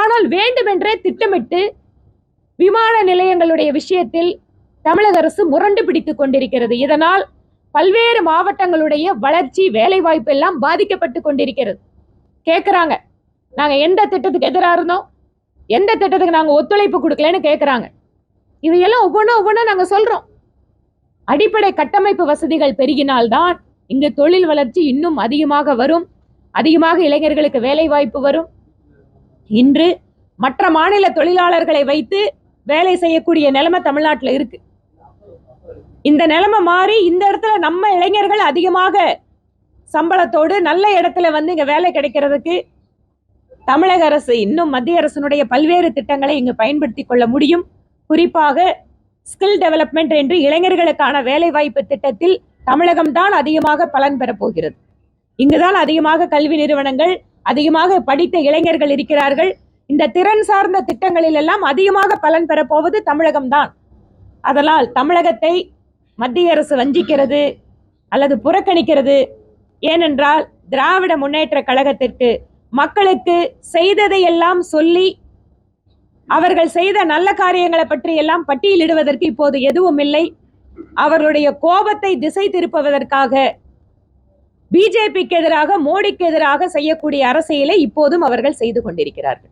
ஆனால் வேண்டுமென்றே திட்டமிட்டு விமான நிலையங்களுடைய விஷயத்தில் தமிழக அரசு முரண்டு பிடித்துக் கொண்டிருக்கிறது. இதனால் பல்வேறு மாவட்டங்களுடைய வளர்ச்சி வேலைவாய்ப்பு எல்லாம் பாதிக்கப்பட்டு கொண்டிருக்கிறது. கேட்குறாங்க நாங்கள் எந்த திட்டத்துக்கு எதிராக இருந்தோம்? எந்த திட்டத்துக்கு நாங்கள் ஒத்துழைப்பு கொடுக்கலன்னு கேட்குறாங்க இதையெல்லாம் ஒவ்வொன்றும் ஒவ்வொன்றும் நாங்கள் சொல்கிறோம் அடிப்படை கட்டமைப்பு வசதிகள் பெருகினால்தான் இங்கு தொழில் வளர்ச்சி இன்னும் அதிகமாக வரும். அதிகமாக இளைஞர்களுக்கு வேலை வாய்ப்பு வரும். இன்று மற்ற மாநில தொழிலாளர்களை வைத்து வேலை செய்யக்கூடிய நிலைமை தமிழ்நாட்டில் இருக்கு. இந்த நிலைமை மாறி இந்த இடத்துல நம்ம இளைஞர்கள் அதிகமாக சம்பளத்தோடு நல்ல இடத்துல வந்து இங்க வேலை கிடைக்கிறதுக்கு தமிழக அரசு இன்னும் மத்திய அரசினுடைய பல்வேறு திட்டங்களை இங்கு பயன்படுத்தி கொள்ள முடியும். குறிப்பாக ஸ்கில் டெவலப்மெண்ட் என்று இளைஞர்களுக்கான வேலைவாய்ப்பு திட்டத்தில் தமிழகம்தான் அதிகமாக பலன் பெறப்போகிறது இங்குதான் அதிகமாக கல்வி நிறுவனங்கள் அதிகமாக படித்த இளைஞர்கள் இருக்கிறார்கள். இந்த திறன் சார்ந்த திட்டங்களில் எல்லாம் அதிகமாக பலன் பெறப்போவது தமிழகம்தான். அதனால் தமிழகத்தை மத்திய அரசு வஞ்சிக்கிறது அல்லது புறக்கணிக்கிறது. ஏனென்றால் திராவிட முன்னேற்ற கழகத்திற்கு மக்களுக்கு செய்ததை எல்லாம் சொல்லி அவர்கள் செய்த நல்ல காரியங்களை பற்றி எல்லாம் பட்டியலிடுவதற்கு இப்போது எதுவும் இல்லை. அவர்களுடைய கோபத்தை திசை திருப்புவதற்காக பிஜேபிக்கு எதிராக மோடிக்கு எதிராக செய்யக்கூடிய அரசியலை இப்போதும் அவர்கள் செய்து கொண்டிருக்கிறார்கள்.